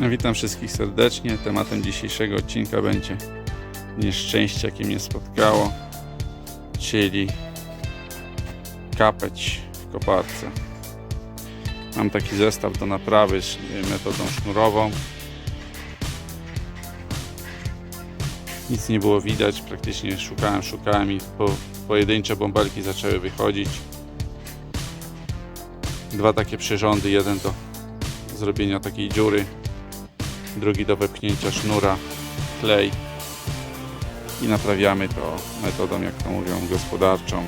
Witam wszystkich serdecznie. Tematem dzisiejszego odcinka będzie nieszczęście, jakie mnie spotkało, czyli kapeć w koparce. Mam taki zestaw do naprawy metodą sznurową. Nic nie było widać, praktycznie szukałem, szukałem i po, pojedyncze bąbelki zaczęły wychodzić. Dwa takie przyrządy, jeden do zrobienia takiej dziury, drugi do wepchnięcia sznura, klej i naprawiamy to metodą, jak to mówią, gospodarczą.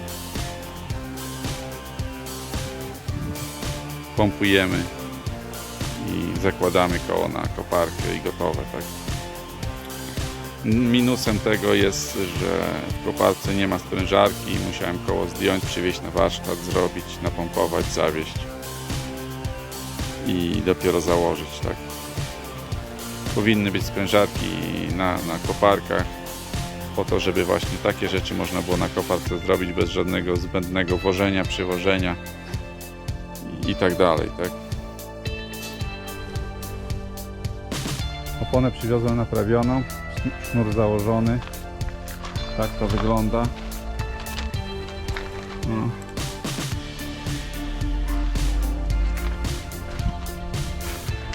Pompujemy i zakładamy koło na koparkę i gotowe, tak. Minusem tego jest, że w koparce nie ma sprężarki i musiałem koło zdjąć, przywieźć na warsztat, zrobić, napompować, zawieść i dopiero założyć, tak. Powinny być sprężarki na, na koparkach po to, żeby właśnie takie rzeczy można było na koparce zrobić bez żadnego zbędnego wożenia, przywożenia i, i tak dalej, tak. Oponę przywiozłem naprawioną, szn- sznur założony. Tak to wygląda. No.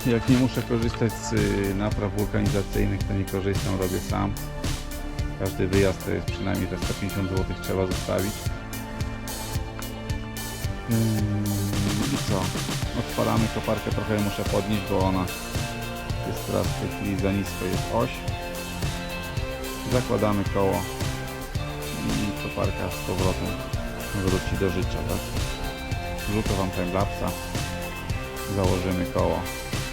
Jak nie muszę korzystać z y, napraw wulkanizacyjnych, to nie korzystam, robię sam. Każdy wyjazd to jest przynajmniej te 150 zł trzeba zostawić. Ym, I co? Odpalamy koparkę, trochę muszę podnieść, bo ona jest teraz w tej chwili za nisko jest oś. Zakładamy koło i koparka z powrotem wróci do życia. Tak? Wrzucę Wam timelapsa, założymy koło.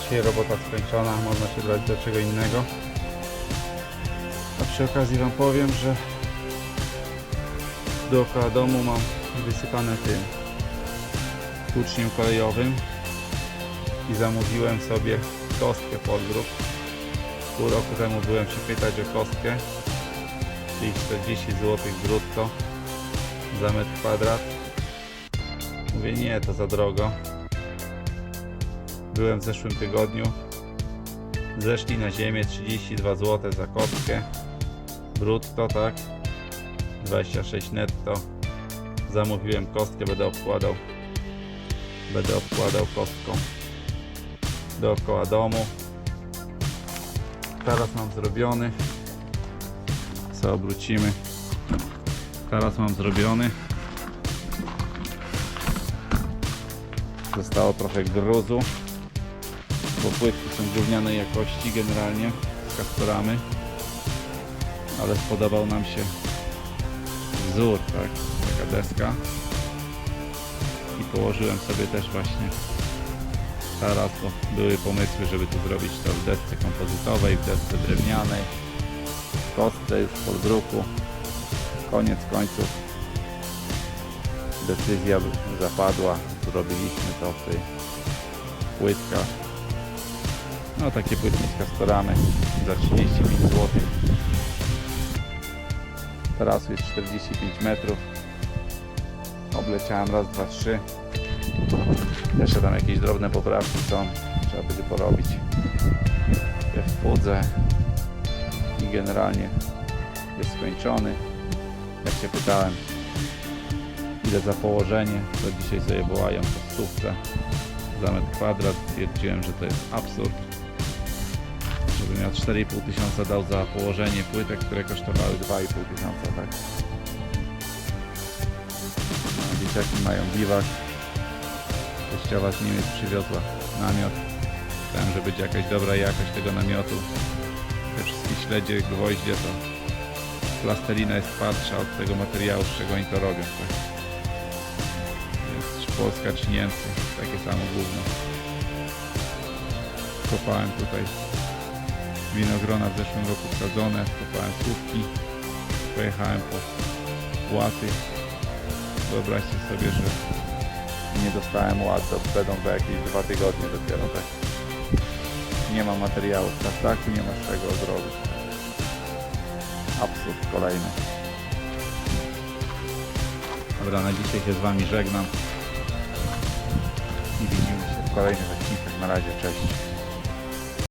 Dzisiaj robota skończona, można się brać do czego innego. A przy okazji Wam powiem, że dookoła domu mam wysypane tym tłuczniem kolejowym i zamówiłem sobie kostkę podgrób. Pół roku temu byłem się pytać o kostkę, czyli 40 zł brutto za metr kwadrat. Mówię nie, to za drogo. Byłem w zeszłym tygodniu. Zeszli na ziemię 32 zł za kostkę. Brutto, tak? 26 netto. Zamówiłem kostkę, będę obkładał. Będę obkładał kostką dookoła domu. Teraz mam zrobiony. Co obrócimy? Teraz mam zrobiony. Zostało trochę gruzu bo płytki są gównianej jakości generalnie z kastoramy ale spodobał nam się wzór tak, taka deska. I położyłem sobie też właśnie teraz, bo były pomysły, żeby tu zrobić to w desce kompozytowej, w desce drewnianej. W kostce już po druku. Koniec końców decyzja zapadła. Zrobiliśmy to w tych płytkach no takie płytki z kastoramy za 35 zł. Teraz jest 45 metrów. Obleciałem raz, dwa, trzy. Jeszcze tam jakieś drobne poprawki są. Trzeba będzie porobić. Je w pudze. I generalnie jest skończony. Jak się pytałem ile za położenie, to dzisiaj sobie wołają po stówce za metr kwadrat. Stwierdziłem, że to jest absurd żebym ja 4,5 tysiąca dał za położenie płytek, które kosztowały 2,5 tysiąca, tak. No, dzieciaki mają biwak. Teściowa z Niemiec przywiozła namiot. Chciałem, że będzie jakaś dobra jakość tego namiotu. Te wszystkie śledzie, gwoździe to plastelina jest twardsza od tego materiału, z czego oni to robią, tak. Polska czy Niemcy. Takie samo gówno. Kopałem tutaj winogrona w zeszłym roku wsadzone, kopałem słupki, pojechałem po łaty. Wyobraźcie sobie, że nie dostałem ład będą za jakieś dwa tygodnie dopiero tak. Nie ma materiału w tartaku, nie ma czego zrobić. Absurd kolejny. Dobra, na dzisiaj się z Wami żegnam i widzimy się w kolejnych odcinkach. Na razie, cześć.